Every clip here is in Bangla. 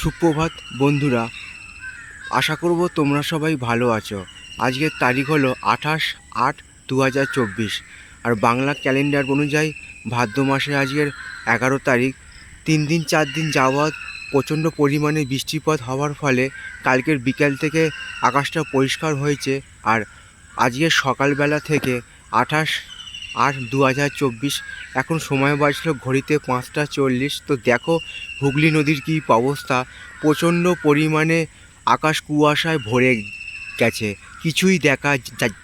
সুপ্রভাত, বন্ধুরা। আশা করব তোমরা সবাই ভালো আছো। আজকের তারিখ হলো আঠাশ আট দু হাজার চব্বিশ। আর বাংলা ক্যালেন্ডার অনুযায়ী ভাদ্র মাসে আজকের এগারো তারিখ। তিন দিন, চার দিন যাওয়াত প্রচণ্ড পরিমাণে বৃষ্টিপাত হওয়ার ফলে কালকের বিকেল থেকে আকাশটা পরিষ্কার হয়েছে। আর আজকের সকালবেলা থেকে আঠাশ আট দু হাজার চব্বিশ। এখন সময় বাজলো ঘড়িতে পাঁচটা চল্লিশ। তো দেখো, হুগলি নদীর কী অবস্থা? প্রচণ্ড পরিমাণে আকাশ কুয়াশায় ভরে গেছে। কিছুই দেখা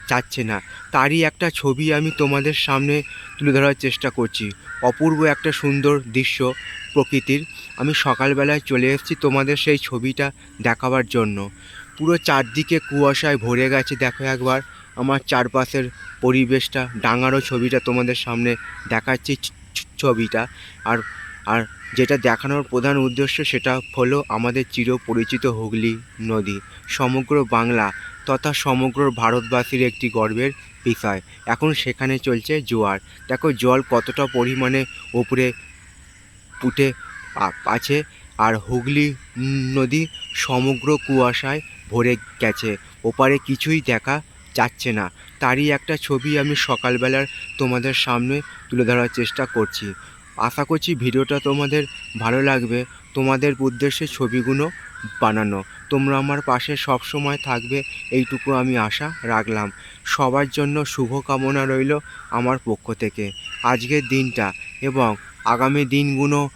যাচ্ছে না। তারই একটা ছবি আমি তোমাদের সামনে তুলে ধরার চেষ্টা করছি। অপূর্ব একটা সুন্দর দৃশ্য প্রকৃতির। আমি সকালবেলায় চলে এসেছি তোমাদের সেই ছবিটা দেখাবার জন্য। পুরো চারদিকে কুয়াশায় ভরে গেছে, দেখো একবার। আমার চারপাশের পরিবেশটা ডাঙারও ছবিটা তোমাদের সামনে দেখাচ্ছি ছবিটা। আর আর যেটা দেখানোর প্রধান উদ্দেশ্য সেটা হলো আমাদের চিরপরিচিত হুগলি নদী, সমগ্র বাংলা তথা সমগ্র ভারতবাসীর একটি গর্বের বিষয়। এখন সেখানে চলছে জোয়ার। দেখো, জল কতটা পরিমাণে ওপরে উঠে আছে আর হুগলি নদী সমগ্র কুয়াশায় ভরে গেছে। ওপারে কিছুই দেখা যাচ্ছে না। তারই একটা ছবি আমি সকালবেলার তোমাদের সামনে তুলে ধরার চেষ্টা করছি। আশা করছি ভিডিওটা তোমাদের ভালো লাগবে। তোমাদের উদ্দেশ্যে ছবিগুলো বানানো। তোমরা আমার পাশে সব সময় থাকবে, এইটুকু আমি আশা রাখলাম। সবার জন্য শুভ কামনা রইল আমার পক্ষ থেকে। আজকের দিনটা এবং আগামী দিনগুলো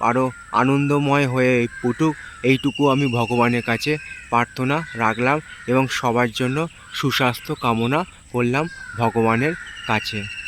আরও আনন্দময় হয়ে ফুটুক এইটুকু আমি ভগবানের কাছে প্রার্থনা রাখলাম এবং সবার জন্য সুস্বাস্থ্য কামনা করলাম ভগবানের কাছে।